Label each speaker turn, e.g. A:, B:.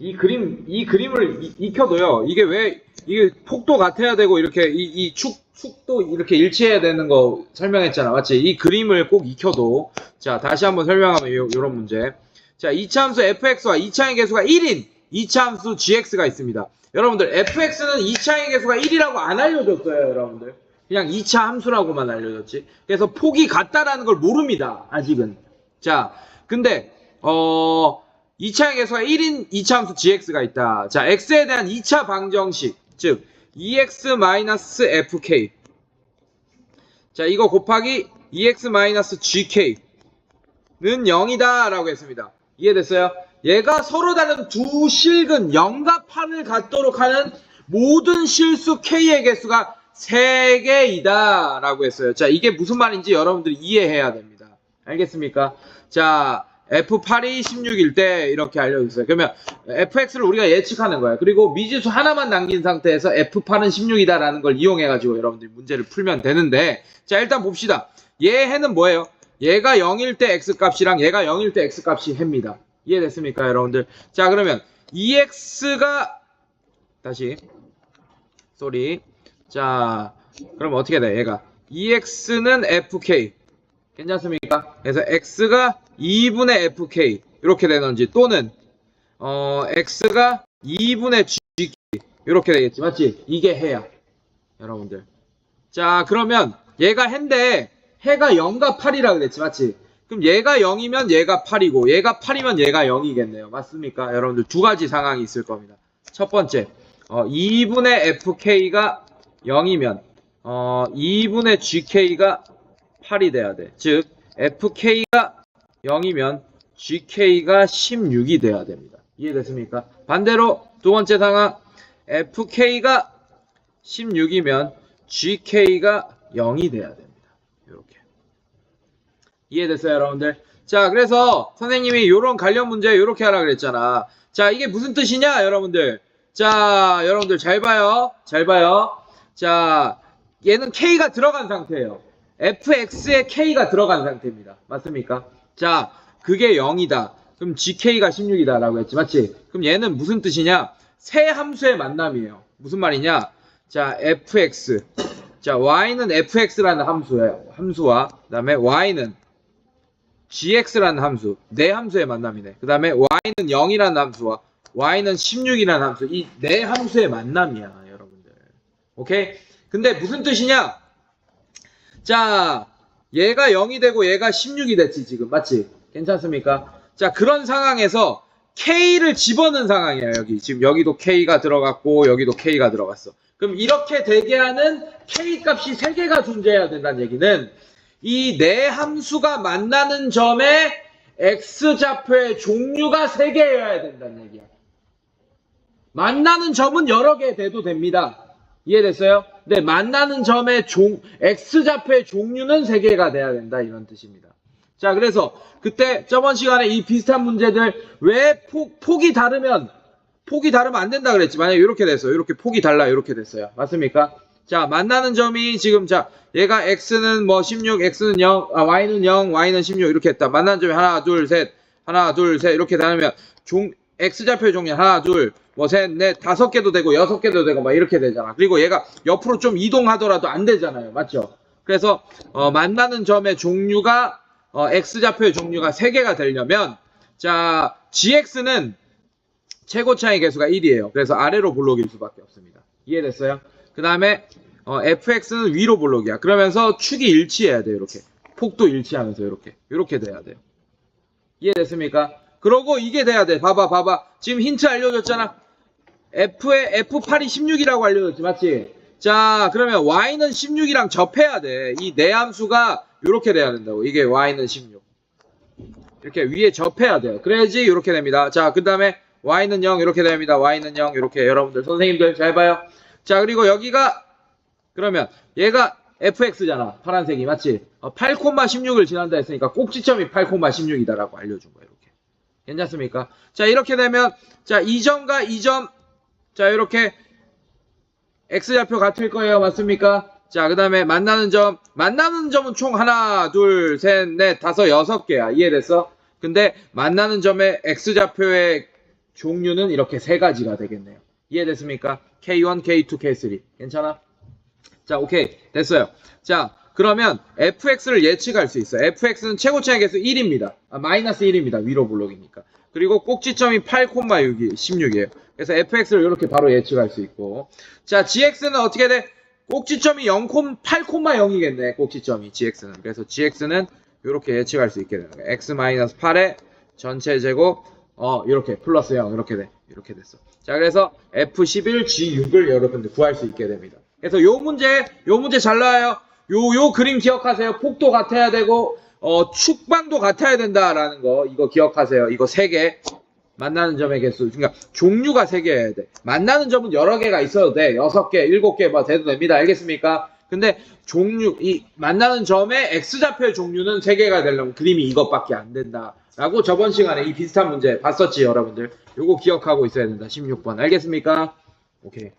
A: 이 그림 이 그림을 이- 익혀도요. 이게 왜 이게 폭도 같아야 되고 이렇게 이축 축도 이렇게 일치해야 되는 거 설명했잖아, 맞지? 이 그림을 꼭 익혀도 자 다시 한번 설명하면 요, 요런 문제. 자, 이차함수 fx와 이차의 개수가 1인 이차함수 gx가 있습니다. 여러분들 fx는 이차의 개수가 1이라고 안 알려줬어요, 여러분들. 그냥 2차 함수라고만 알려줬지. 그래서 폭이 같다라는 걸 모릅니다. 아직은. 자, 근데 어 2차의 개수가 1인 2차 함수 gx가 있다. 자, x에 대한 2차 방정식, 즉 ex-fk. 자, 이거 곱하기 ex-gk는 0이다 라고 했습니다. 이해됐어요? 얘가 서로 다른 두 실근 0과 8을 갖도록 하는 모든 실수 k의 개수가 3개이다 라고 했어요. 자, 이게 무슨 말인지 여러분들이 이해해야 됩니다. 알겠습니까? 자, F8이 16일 때 이렇게 알려줬어요. 그러면 fx를 우리가 예측하는 거예요. 그리고 미지수 하나만 남긴 상태에서 f8은 16이다라는 걸 이용해가지고 여러분들이 문제를 풀면 되는데 자, 일단 봅시다. 얘 해는 뭐예요? 얘가 0일 때 x 값이랑 얘가 0일 때 x 값이 해입니다. 이해됐습니까, 여러분들? 자, 그러면 ex가 다시 쏘리. 자, 그럼 어떻게 돼? 얘가 ex는 fk 괜찮습니까? 그래서 x가 2분의 fk 이렇게 되는지 또는 어 x가 2분의 gk 이렇게 되겠지 맞지? 이게 해야 여러분들 자 그러면 얘가 해인데 해가 0과 8이라 그랬지 맞지? 그럼 얘가 0이면 얘가 8이고 얘가 8이면 얘가 0이겠네요 맞습니까? 여러분들 두 가지 상황이 있을 겁니다 첫 번째 어, 2분의 fk가 0이면 어, 2분의 gk가 8이 돼야 돼. 즉 fk가 0이면 gk가 16이 돼야 됩니다. 이해됐습니까? 반대로 두 번째 상황 fk가 16이면 gk가 0이 돼야 됩니다. 이렇게 이해됐어요, 여러분들? 자, 그래서 선생님이 이런 관련 문제 이렇게 하라 그랬잖아. 자, 이게 무슨 뜻이냐, 여러분들? 자, 여러분들 잘 봐요. 잘 봐요. 자, 얘는 k가 들어간 상태예요. fx에 k가 들어간 상태입니다. 맞습니까? 자, 그게 0이다. 그럼 gk가 16이다 라고 했지. 맞지? 그럼 얘는 무슨 뜻이냐? 세 함수의 만남이에요. 무슨 말이냐? 자, fx. 자, y는 fx라는 함수예요. 함수와 그다음에 y는 gx라는 함수. 네 함수의 만남이네. 그다음에 y는 0이라는 함수와 y는 16이라는 함수. 이 네 함수의 만남이야, 여러분들. 오케이? 근데 무슨 뜻이냐? 자, 얘가 0이 되고 얘가 16이 됐지, 지금. 맞지? 괜찮습니까? 자, 그런 상황에서 K를 집어넣은 상황이에요, 여기. 지금 여기도 K가 들어갔고, 여기도 K가 들어갔어. 그럼 이렇게 되게 하는 K 값이 3개가 존재해야 된다는 얘기는 이 네 함수가 만나는 점에 X좌표의 종류가 3개여야 된다는 얘기야. 만나는 점은 여러 개 돼도 됩니다. 이해됐어요? 네, 만나는 점의 종, X좌표의 종류는 3개가 돼야 된다. 이런 뜻입니다. 자, 그래서 그때 저번 시간에 이 비슷한 문제들 왜 폭, 폭이 다르면, 폭이 다르면 안 된다 그랬지. 만약에 이렇게 됐어요. 이렇게 폭이 달라. 이렇게 됐어요. 맞습니까? 자, 만나는 점이 지금 자, 얘가 X는 뭐 16, X는 0, 아, Y는 0, Y는 16 이렇게 했다. 만나는 점이 하나, 둘, 셋, 하나, 둘, 셋 이렇게 다르면 종, X좌표의 종류 하나, 둘, 뭐 셋, 넷, 다섯 개도 되고 여섯 개도 되고 막 이렇게 되잖아. 그리고 얘가 옆으로 좀 이동하더라도 안 되잖아요. 맞죠? 그래서 어, 만나는 점의 종류가 어, X좌표의 종류가 세 개가 되려면 자, GX는 최고 차의 개수가 1이에요. 그래서 아래로 볼록일 수밖에 없습니다. 이해됐어요? 그 다음에 어, fx는 위로 볼록이야. 그러면서 축이 일치해야 돼요. 이렇게 폭도 일치하면서 이렇게 이렇게 돼야 돼요. 이해됐습니까? 그러고 이게 돼야 돼. 봐봐, 봐봐. 지금 힌트 알려줬잖아. F의 F8이 16이라고 알려줬지, 맞지? 자, 그러면 Y는 16이랑 접해야 돼. 이네 함수가 이렇게 돼야 된다고. 이게 Y는 16. 이렇게 위에 접해야 돼요. 그래야지 이렇게 됩니다. 자, 그 다음에 Y는 0 이렇게 됩니다. Y는 0 이렇게 여러분들 선생님들 잘 봐요. 자, 그리고 여기가 그러면 얘가 fx잖아. 파란색이 맞지? 어, 8,16을 지난다 했으니까 꼭지점이 8,16이다라고 알려준 거예요. 괜찮습니까? 자, 이렇게 되면 자, 2점과 2점 자, 이렇게 x좌표 같을 거예요. 맞습니까? 자, 그 다음에 만나는 점. 만나는 점은 총 하나, 둘, 셋, 넷, 다섯, 여섯 개야. 이해됐어? 근데 만나는 점의 x좌표의 종류는 이렇게 세 가지가 되겠네요. 이해됐습니까? K1, K2, K3. 괜찮아? 자, 오케이. 됐어요. 자, 그러면 fx를 예측할 수 있어요. fx는 최고차의 개수 1입니다. 아, 마이너스 1입니다. 위로 블록이니까. 그리고 꼭지점이 8,6이 16이에요. 그래서 fx를 이렇게 바로 예측할 수 있고. 자, gx는 어떻게 돼? 꼭지점이 0, 8,0이겠네. 꼭지점이 gx는. 그래서 gx는 이렇게 예측할 수 있게 되는 거예요. x-8의 전체 제곱 어 이렇게 플러스 0 이렇게 돼. 이렇게 됐어. 자, 그래서 f11 g6을 여러분들 구할 수 있게 됩니다. 그래서 요 문제 요 문제 잘 나와요. 요 요 그림 기억하세요. 폭도 같아야 되고 어 축방도 같아야 된다라는 거 이거 기억하세요. 이거 세 개. 만나는 점의 개수. 그러니까 종류가 세 개여야 돼. 만나는 점은 여러 개가 있어도 돼. 여섯 개, 일곱 개, 뭐 돼도 됩니다. 알겠습니까? 근데 종류, 이 만나는 점의 X좌표의 종류는 세 개가 되려면 그림이 이것밖에 안 된다. 라고 저번 시간에 이 비슷한 문제 봤었지, 여러분들. 요거 기억하고 있어야 된다. 16번. 알겠습니까? 오케이.